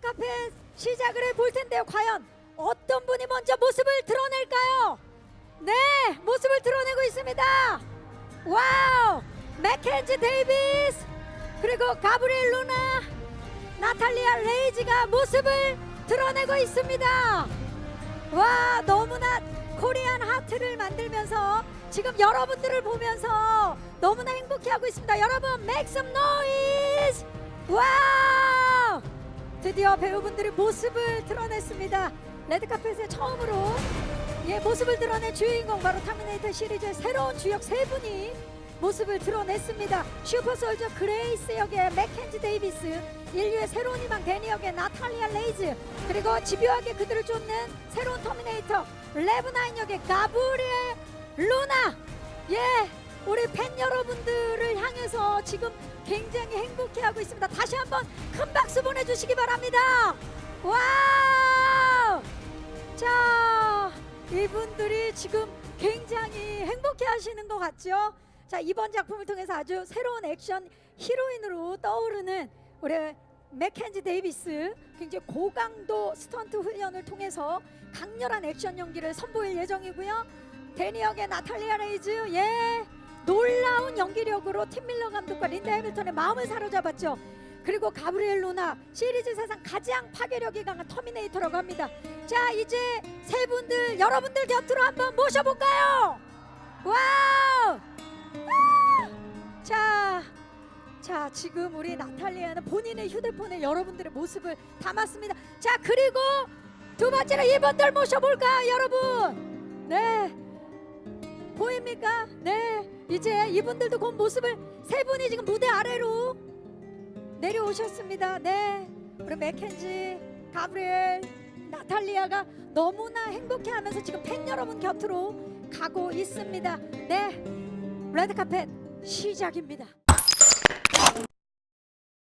레드카펫 시작을 해볼 텐데요. 과연 어떤 분이 먼저 모습을 드러낼까요? 네, 모습을 드러내고 있습니다. 와우, 맥켄지 데이비스 그리고 가브리엘 루나, 나탈리아 레이지가 모습을 드러내고 있습니다. 와, 너무나 코리안 하트를 만들면서 지금 여러분들을 보면서 너무나 행복해하고 있습니다. 여러분, some noise! 와우! 드디어 배우분들이 모습을 드러냈습니다. 레드카펫에 처음으로 예 모습을 드러낸 주인공 바로 터미네이터 시리즈의 새로운 주역 세 분이 모습을 드러냈습니다. 슈퍼솔저 그레이스 역의 맥켄지 데이비스, 인류의 새로운 희망 데니 역의 나탈리아 레이즈, 그리고 집요하게 그들을 쫓는 새로운 터미네이터 레브나인 역의 가브리엘 루나. 예, 우리 팬 여러분들을 지금 굉장히 행복해하고 있습니다. 다시 한번 큰 박수 보내주시기 바랍니다. 와우! 자, 이분들이 지금 굉장히 행복해 하시는 것 같죠? 자, 이번 작품을 통해서 아주 새로운 액션 히로인으로 떠오르는 우리 맥켄지 데이비스 굉장히 고강도 스턴트 훈련을 통해서 강렬한 액션 연기를 선보일 예정이고요. 데니 역의 나탈리아 레이즈 예 놀라운 연기력으로 팀 밀러 감독과 린다 해밀턴의 마음을 사로잡았죠. 그리고 가브리엘 루나 시리즈 사상 가장 파괴력이 강한 터미네이터라고 합니다. 자 이제 세 분들 여러분들 곁으로 한번 모셔볼까요? 와우! 아! 자, 자 지금 우리 나탈리아는 본인의 휴대폰에 여러분들의 모습을 담았습니다. 자 그리고 두 번째로 이분들 모셔볼까요, 여러분? 네. 보입니까? 네. 이제 이분들도 곧 모습을 세 분이 지금 무대 아래로 내려오셨습니다. 네. 우리 맥켄지, 가브리엘, 나탈리아가 너무나 행복해 하면서 지금 팬 여러분 곁으로 가고 있습니다. 네. 레드카펫 시작입니다.